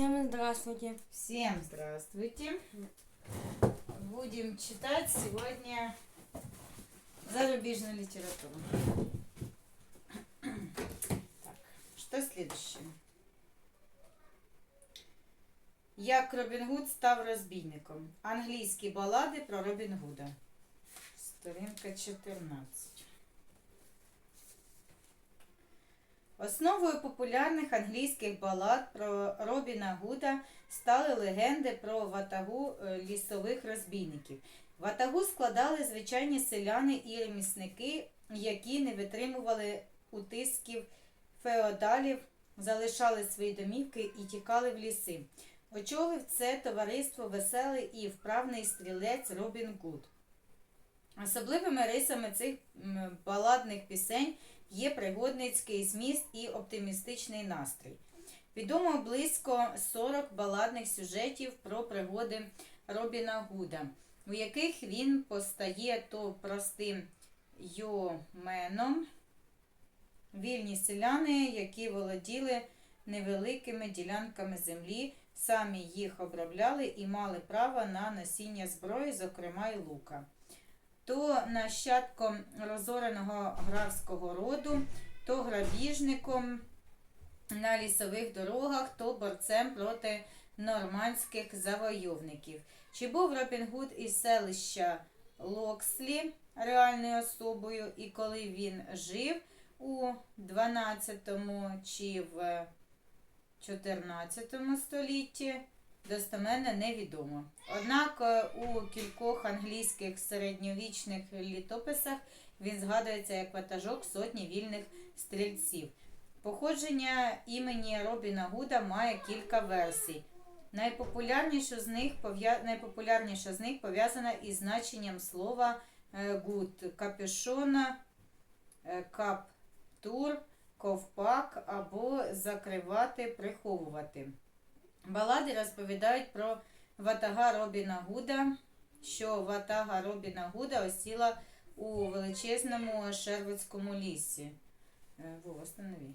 Всем здравствуйте. Всем здравствуйте. Будем читать сегодня зарубежную литературу. Так, что следующее? Як Робін Гуд став розбійником. Англійські балади про Робін Гуда. Сторінка 14. Основою популярних англійських балад про Робіна Гуда стали легенди про ватагу е, лісових розбійників. Ватагу складали звичайні селяни і ремісники, які не витримували утисків феодалів, залишали свої домівки і тікали в ліси. Очолив це товариство веселий і вправний стрілець Робін Гуд. Особливими рисами цих баладних пісень є пригодницький зміст і оптимістичний настрій. Відомо близько 40 баладних сюжетів про пригоди Робіна Гуда, у яких він постає то простим йоменом, вільні селяни, які володіли невеликими ділянками землі, самі їх обробляли і мали право на носіння зброї, зокрема й лука то нащадком розореного графського роду, то грабіжником на лісових дорогах, то борцем проти нормандських завойовників. Чи був Робін Гуд із селища Локслі реальною особою, і коли він жив у 12 чи в 14 столітті, достеменно невідомо. Однак е, у кількох англійських середньовічних літописах він згадується як ватажок сотні вільних стрільців. Походження імені Робіна Гуда має кілька версій. Найпопулярніша з них найпопулярніша з них пов'язана із значенням слова е, гуд капюшона, е, каптур, ковпак або закривати, приховувати. Балади розповідають про ватага Робіна Гуда, що ватага Робіна Гуда осіла у величезному Шервудському лісі. Е, останови.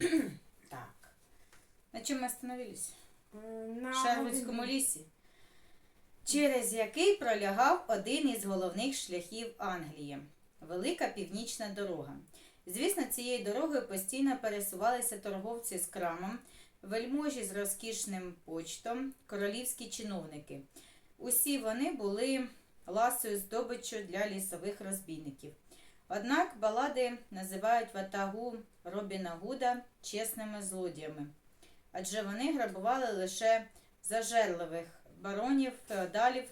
Так. На чому ми остановились? В На Шервудському лісі, через який пролягав один із головних шляхів Англії Велика Північна дорога. Звісно, цією дорогою постійно пересувалися торговці з крамом, вельможі з розкішним почтом, королівські чиновники. Усі вони були ласою здобиччю для лісових розбійників. Однак балади називають ватагу Робіна Гуда чесними злодіями, адже вони грабували лише зажерливих баронів, феодалів,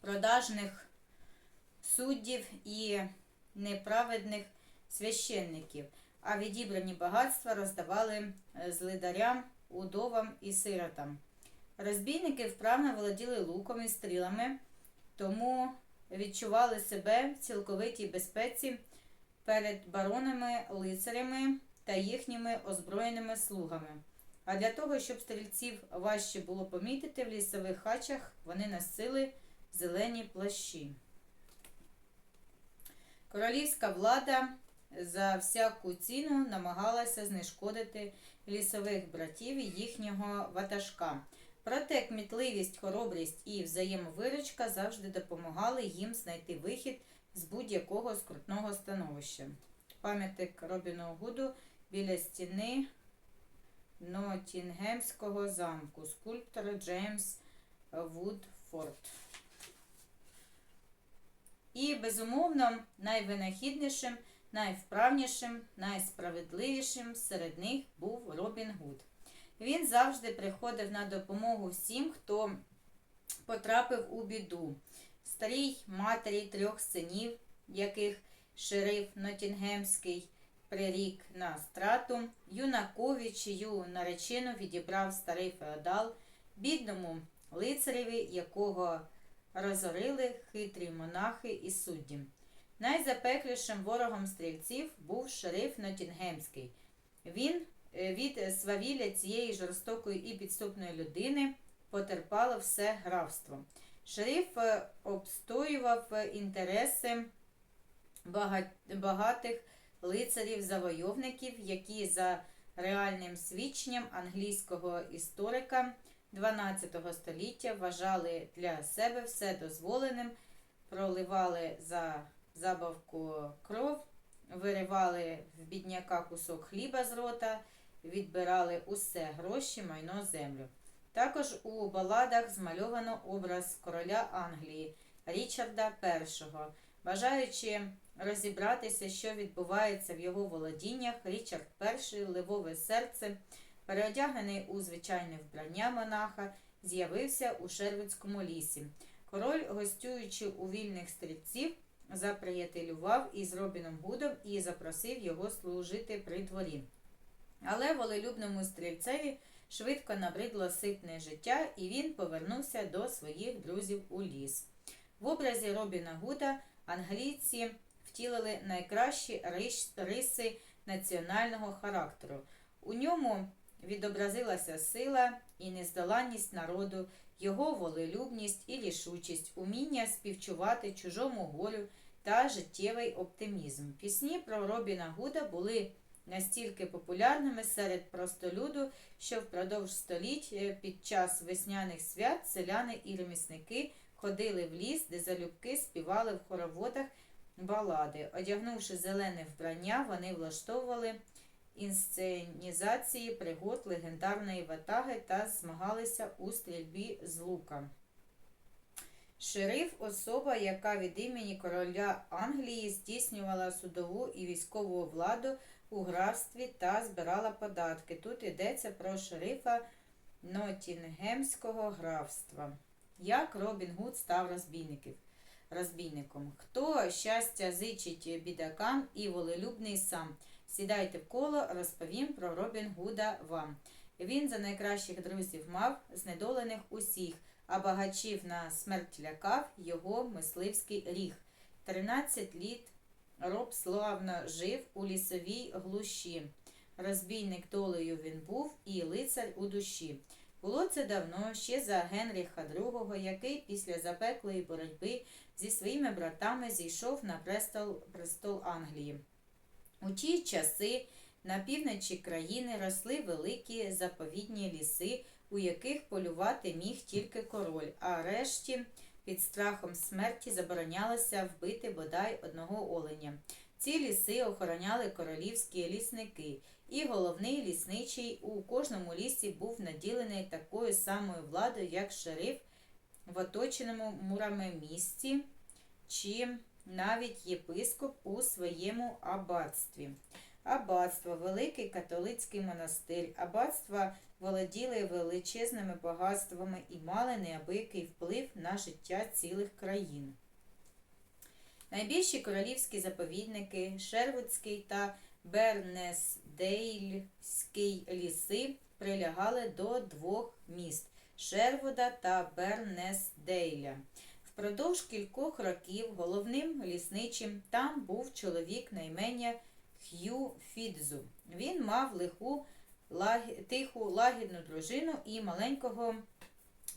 продажних суддів і неправедних священників, а відібрані багатства роздавали е, злидарям, удовам і сиротам. Розбійники вправно володіли луком і стрілами, тому відчували себе в цілковитій безпеці перед баронами, лицарями та їхніми озброєними слугами. А для того, щоб стрільців важче було помітити в лісових хачах, вони носили зелені плащі. Королівська влада за всяку ціну намагалася знешкодити лісових братів і їхнього ватажка. Проте кмітливість, хоробрість і взаємовиручка завжди допомагали їм знайти вихід з будь-якого скрутного становища. Пам'ятник Робіну Гуду біля стіни Нотінгемського замку, скульптор Джеймс Вудфорд. І, безумовно, найвинахіднішим, найвправнішим, найсправедливішим серед них був Робін Гуд. Він завжди приходив на допомогу всім, хто потрапив у біду. Старій матері трьох синів, яких шериф Нотінгемський прирік на страту, юнакові, чию наречену відібрав старий феодал, бідному лицареві, якого розорили хитрі монахи і судді. Найзапеклішим ворогом стрільців був шериф Нотінгемський. Він е, від свавілля цієї жорстокої і підступної людини потерпало все графство. Шериф е, обстоював інтереси багатих лицарів-завойовників, які за реальним свідченням англійського історика 12 століття вважали для себе все дозволеним, проливали за забавку кров, виривали в бідняка кусок хліба з рота, відбирали усе гроші, майно, землю. Також у баладах змальовано образ короля Англії Річарда І. Бажаючи розібратися, що відбувається в його володіннях, Річард І, ливове серце, переодягнений у звичайне вбрання монаха, з'явився у Шервудському лісі. Король, гостюючи у вільних стрільців, заприятелював із Робіном Гудом і запросив його служити при дворі. Але волелюбному стрільцеві швидко набридло ситне життя, і він повернувся до своїх друзів у ліс. В образі Робіна Гуда англійці втілили найкращі рис- риси національного характеру. У ньому відобразилася сила і нездоланність народу, його волелюбність і рішучість, уміння співчувати чужому горю та життєвий оптимізм. Пісні про Робіна Гуда були настільки популярними серед простолюду, що впродовж століть е, під час весняних свят селяни і ремісники ходили в ліс, де залюбки співали в хороводах балади. Одягнувши зелене вбрання, вони влаштовували інсценізації пригод легендарної ватаги та змагалися у стрільбі з лука. Шериф особа, яка від імені короля Англії здійснювала судову і військову владу у графстві та збирала податки. Тут йдеться про шерифа Нотінгемського графства. Як Робін Гуд став розбійників? розбійником? Хто щастя зичить бідакам і волелюбний сам? Сідайте в коло, розповім про Робін Гуда вам. Він за найкращих друзів мав знедолених усіх, а багачів на смерть лякав його мисливський ріг. Тринадцять літ роб славно жив у лісовій глуші. Розбійник долею він був і лицар у душі. Було це давно, ще за Генріха II, який після запеклої боротьби зі своїми братами зійшов на престол, престол Англії. У ті часи на півночі країни росли великі заповідні ліси, у яких полювати міг тільки король, а решті під страхом смерті заборонялося вбити бодай одного оленя. Ці ліси охороняли королівські лісники, і головний лісничий у кожному лісі був наділений такою самою владою, як шериф в оточеному мурами місті чи навіть єпископ у своєму аббатстві. Аббатство – великий католицький монастир. Аббатства володіли величезними багатствами і мали неабиякий вплив на життя цілих країн. Найбільші королівські заповідники Шервудський та Бернесдейльський ліси прилягали до двох міст Шервуда та Бернесдейля. Впродовж кількох років головним лісничим там був чоловік на ім'я Х'ю Фідзу. Він мав лиху, лагі- тиху, лагідну дружину і маленького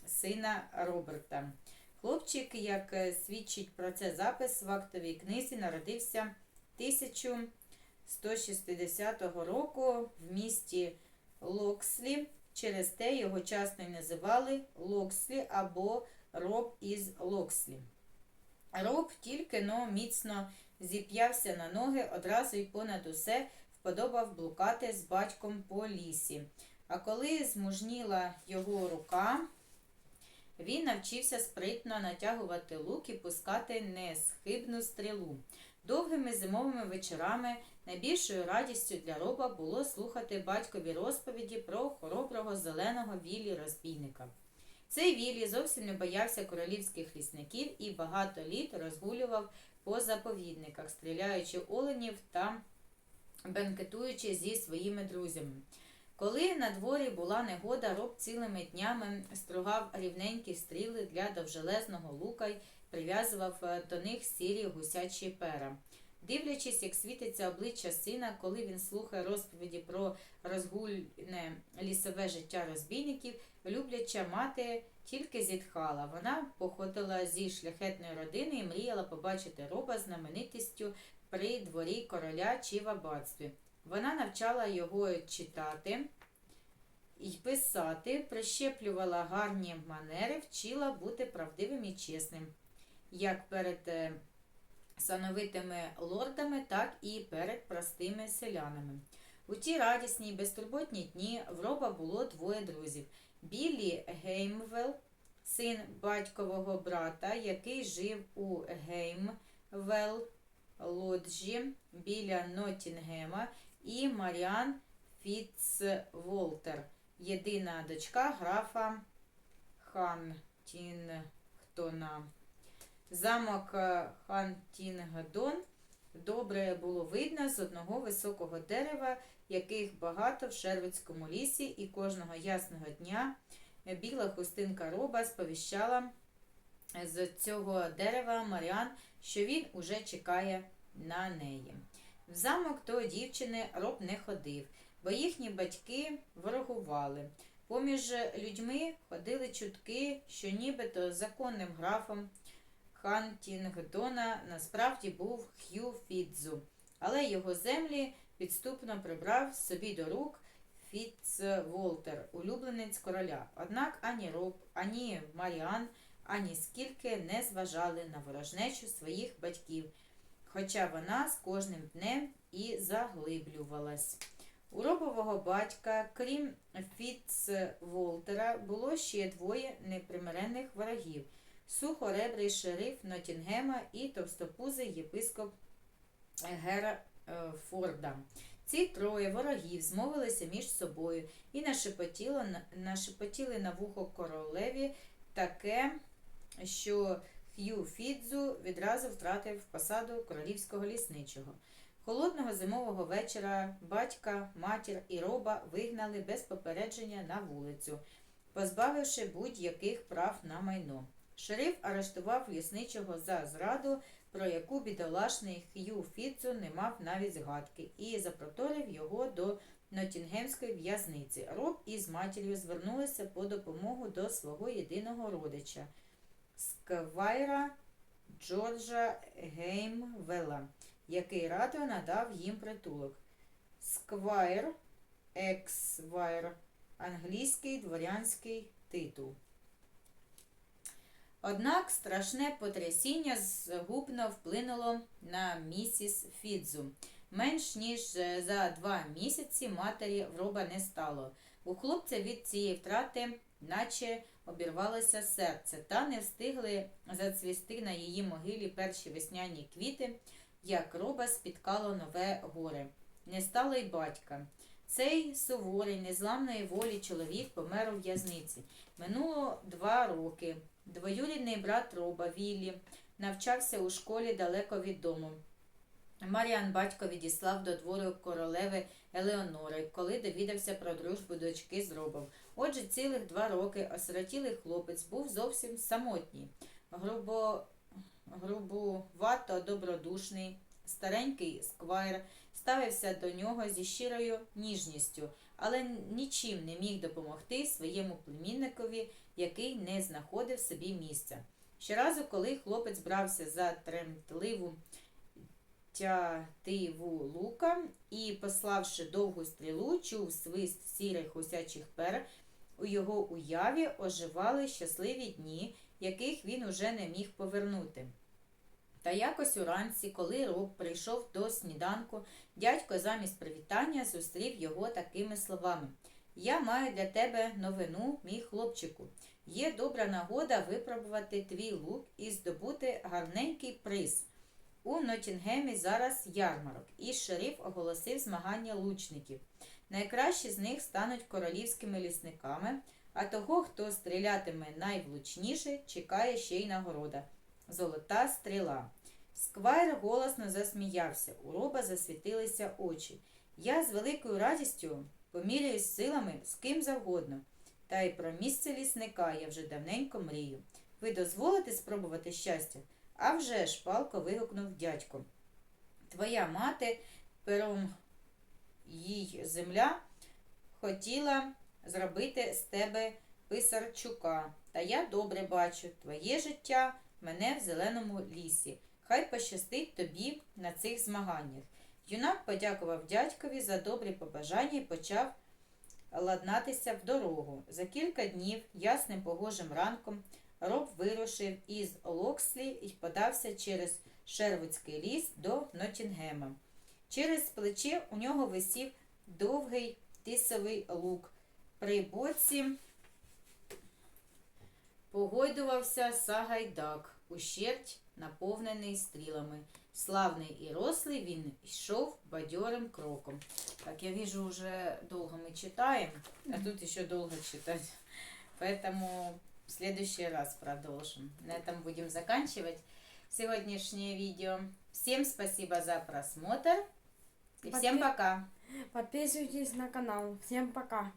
сина Роберта. Хлопчик, як свідчить про це запис в актовій книзі, народився 1160 року в місті Локслі. Через те його часто й називали Локслі або Роб із Локслі. Роб тільки но міцно зіп'явся на ноги, одразу й понад усе вподобав блукати з батьком по лісі. А коли змужніла його рука, він навчився спритно натягувати лук і пускати несхибну стрілу. Довгими зимовими вечорами найбільшою радістю для роба було слухати батькові розповіді про хороброго зеленого вілі розбійника. Цей вілі зовсім не боявся королівських лісників і багато літ розгулював по заповідниках, стріляючи оленів та бенкетуючи зі своїми друзями. Коли на дворі була негода, роб цілими днями стругав рівненькі стріли для довжелезного лука й прив'язував е, до них сірі гусячі пера. Дивлячись, як світиться обличчя сина, коли він слухає розповіді про розгульне лісове життя розбійників, любляча мати тільки зітхала. Вона походила зі шляхетної родини і мріяла побачити роба знаменитістю при дворі короля чи в аббатстві. Вона навчала його читати і писати, прищеплювала гарні манери, вчила бути правдивим і чесним, як перед е, сановитими лордами, так і перед простими селянами. У ті радісні й безтурботні дні в Роба було двоє друзів. Біллі Геймвелл, син батькового брата, який жив у Геймвелл Лоджі біля Ноттінгема, і Маріан Фіцволтер, єдина дочка графа Хантінгтона. Замок Хантінгдон добре було видно з одного високого дерева, яких багато в Шервицькому лісі, і кожного ясного дня біла хустинка роба сповіщала з цього дерева Маріан, що він уже чекає на неї. В замок до дівчини роб не ходив, бо їхні батьки ворогували. Поміж людьми ходили чутки, що нібито законним графом Хантінгдона насправді був Х'ю Фідзу, але його землі підступно прибрав собі до рук Фіцволтер, улюбленець короля. Однак ані Роб, ані Маріан, ані скільки не зважали на ворожнечу своїх батьків, хоча вона з кожним днем і заглиблювалась. У робового батька, крім Фіцволтера, було ще двоє непримиренних ворогів сухоребрий шериф Ноттінгема і товстопузий єпископ Герфорда. Ці троє ворогів змовилися між собою і нашепотіло, нашепотіли на вухо королеві таке, що Х'ю Фідзу відразу втратив посаду королівського лісничого. Холодного зимового вечора батька, матір і роба вигнали без попередження на вулицю, позбавивши будь-яких прав на майно. Шериф арештував лісничого за зраду, про яку бідолашний Х'ю Фіцу не мав навіть згадки, і запроторив його до Ноттінгемської в'язниці. Роб із матір'ю звернулися по допомогу до свого єдиного родича Сквайра Джорджа Геймвелла, який радо надав їм притулок. Сквайр, ексквайр, англійський дворянський титул. Однак страшне потрясіння згубно вплинуло на місіс Фідзу. Менш ніж за два місяці матері в роба не стало. У хлопця від цієї втрати, наче обірвалося серце, та не встигли зацвісти на її могилі перші весняні квіти, як роба спіткало нове горе. Не стало й батька. Цей суворий, незламної волі чоловік помер у в'язниці. Минуло два роки. Двоюрідний брат Роба Віллі навчався у школі далеко від дому. Маріан батько відіслав до двору королеви Елеонори, коли довідався про дружбу дочки з Робом. Отже, цілих два роки осиротілий хлопець був зовсім самотній, грубо, грубувато добродушний, старенький сквайр ставився до нього зі щирою ніжністю, але нічим не міг допомогти своєму племінникові, який не знаходив собі місця. Щоразу, коли хлопець брався за тремтливу тятиву лука і, пославши довгу стрілу, чув свист сірих гусячих пер, у його уяві оживали щасливі дні, яких він уже не міг повернути. Та якось уранці, коли Роб прийшов до сніданку, дядько замість привітання зустрів його такими словами Я маю для тебе новину, мій хлопчику. Є добра нагода випробувати твій лук і здобути гарненький приз. У Ноттінгемі зараз ярмарок, і шериф оголосив змагання лучників. Найкращі з них стануть королівськими лісниками, а того, хто стрілятиме найвлучніше, чекає ще й нагорода золота стріла. Сквайр голосно засміявся, у роба засвітилися очі. Я з великою радістю поміряюсь силами з ким завгодно. Та й про місце лісника я вже давненько мрію. Ви дозволите спробувати щастя? А вже ж палко вигукнув дядько. Твоя мати, пером їй земля, хотіла зробити з тебе писарчука. Та я добре бачу твоє життя мене в зеленому лісі. Хай пощастить тобі на цих змаганнях. Юнак подякував дядькові за добрі побажання і почав ладнатися в дорогу. За кілька днів, ясним погожим ранком, Роб вирушив із Локслі і подався через Шервудський ліс до Ноттінгема. Через плече у нього висів довгий тисовий лук. При боці погойдувався Сагайдак, ущерть наповнений стрілами. Славний і рослий він йшов бадьорим кроком. Так, я вижу, уже долго мы читаем, а тут еще долго читать. Поэтому в следующий раз продолжим. На этом будем заканчивать сегодняшнее видео. Всем спасибо за просмотр. И всем Подпи- пока. Подписывайтесь на канал. Всем пока.